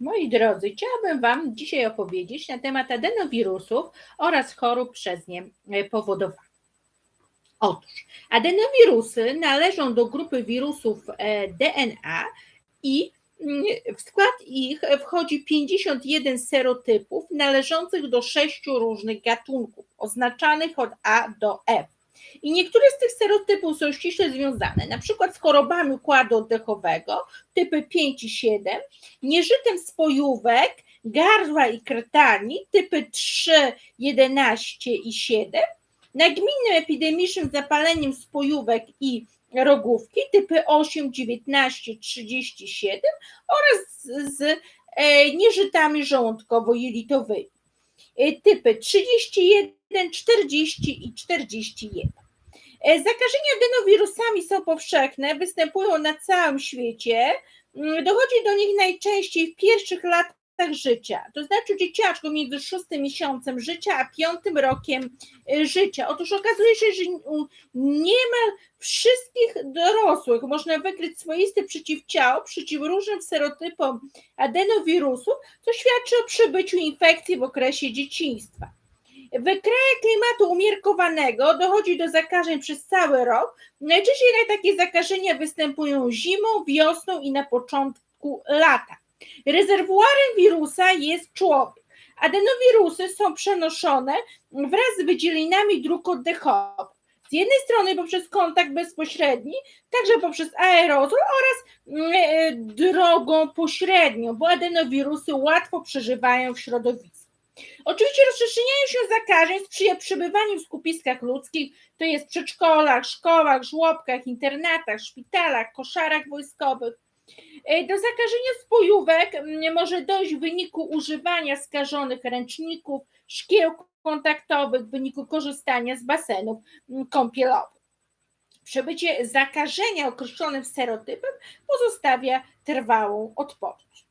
Moi drodzy, chciałabym Wam dzisiaj opowiedzieć na temat adenowirusów oraz chorób przez nie e, powodowanych. Otóż adenowirusy należą do grupy wirusów e, DNA i mm, w skład ich wchodzi 51 serotypów należących do sześciu różnych gatunków, oznaczanych od A do F. I niektóre z tych serotypów są ściśle związane, na przykład z chorobami układu oddechowego, typy 5 i 7, nieżytem spojówek, gardła i krtani, typy 3, 11 i 7, nagminnym epidemicznym zapaleniem spojówek i rogówki, typy 8, 19, 37 oraz z, e, nieżytami żołądkowo-jelitowymi, typy 31, 40 i 41. E, Zakażenia adenowirusami są powszechne, występują na całym świecie. Mm, Dochodzi do nich najczęściej w pierwszych latach życia, to znaczy dzieciaczku między szóstym miesiącem życia a piątym rokiem e, życia. Otóż okazuje się, że niemal wszystkich dorosłych można wykryć swoiste przeciwciało przeciw różnym serotypom adenowirusów, co świadczy o przybyciu infekcji w okresie dzieciństwa. W krajach klimatu umiarkowanego dochodzi do zakażeń przez cały rok. Najczęściej takie zakażenia występują zimą, wiosną i na początku lata. Rezerwuarem wirusa jest człowiek. Adenowirusy są przenoszone wraz z wydzielinami dróg oddechowych. Z jednej strony poprzez kontakt bezpośredni, także poprzez aerozol oraz mm, drogą pośrednią, bo adenowirusy łatwo przeżywają w środowisku. Oczywiście rozprzestrzenianiu się zakażeń sprzyja przebywaniu w skupiskach ludzkich, to jest przedszkolach, szkołach, żłobkach, internatach, szpitalach, koszarach wojskowych. E, Do zakażenia spojówek może dojść w wyniku używania skażonych ręczników, szkieł kontaktowych, w wyniku korzystania z basenów kąpielowych. Przebycie zakażenia określonym serotypem pozostawia trwałą odporność.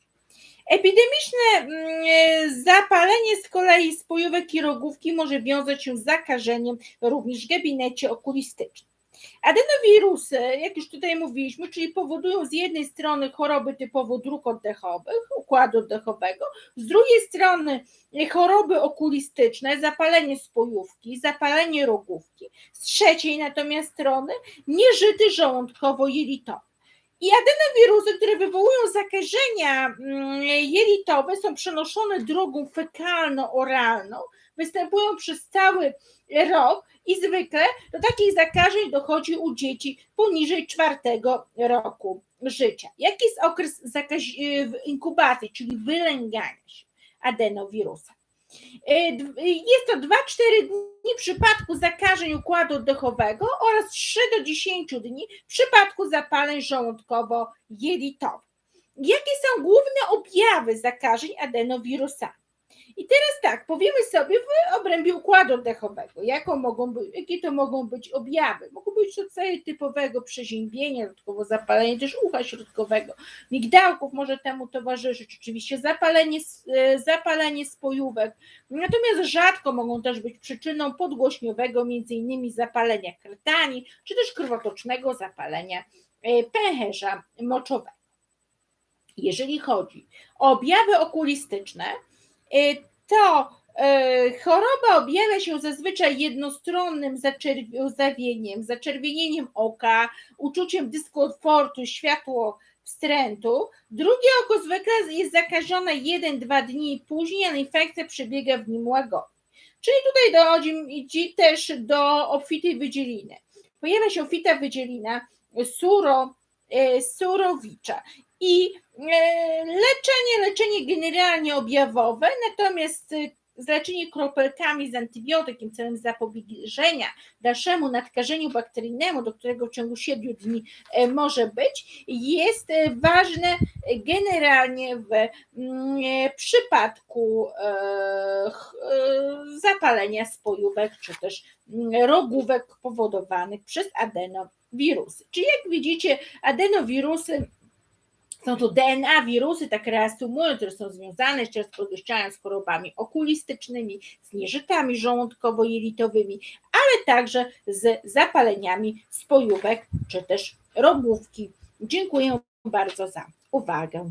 Epidemiczne mm, zapalenie z kolei spojówek i rogówki może wiązać się z zakażeniem również w gabinecie okulistycznym. Adenowirusy, jak już tutaj mówiliśmy, czyli powodują z jednej strony choroby typowo dróg oddechowych, układu oddechowego, z drugiej strony choroby okulistyczne, zapalenie spojówki, zapalenie rogówki, z trzeciej natomiast strony nieżyty żołądkowo-jelitowy. I adenowirusy, które wywołują zakażenia mm, jelitowe, są przenoszone drogą fekalno-oralną, występują przez cały rok i zwykle do takich zakażeń dochodzi u dzieci poniżej czwartego roku życia. Jaki jest okres w inkubacji, czyli wylęgania się adenowirusa? Y, d- Jest to 2-4 dni w przypadku zakażeń układu oddechowego oraz 3 do 10 dni w przypadku zapaleń żołądkowo-jelitowych. Jakie są główne objawy zakażeń adenowirusami? I teraz tak, powiemy sobie w obrębie układu oddechowego, jaką mogą być, jakie to mogą być objawy. Mogą być rodzaje typowego przeziębienia, dodatkowo zapalenie też ucha środkowego, migdałków może temu towarzyszyć, oczywiście zapalenie, e, zapalenie spojówek, natomiast rzadko mogą też być przyczyną podgłośniowego, między innymi zapalenia krtani, czy też krwotocznego zapalenia e, pęcherza moczowego. Jeżeli chodzi o objawy okulistyczne, to y, choroba objawia się zazwyczaj jednostronnym zaczerwieniem, zaczerwienieniem oka, uczuciem dyskomfortu, światło wstrętu. Drugie oko zwykle jest zakażone 1-2 dni później, ale infekcja przebiega w nim łagodnie. Czyli tutaj dochodzi też do obfitej wydzieliny. Pojawia się obfita wydzielina suro, y, surowicza i e, leczenie, leczenie generalnie objawowe, natomiast y, leczenie kropelkami z antybiotykiem celem zapobieżenia dalszemu nadkażeniu bakteryjnemu, do którego w ciągu 7 dni e, może być, jest e, ważne generalnie w mm, e, przypadku e, e, zapalenia spojówek czy też mm, rogówek powodowanych przez adenowirusy. Czyli jak widzicie, adenowirusy są to DNA wirusy, tak reasumując, które są związane, raz podkreślając, z chorobami okulistycznymi, z nieżytami żołądkowo-jelitowymi, ale także z zapaleniami spojówek czy też rogówki Dziękuję bardzo za uwagę.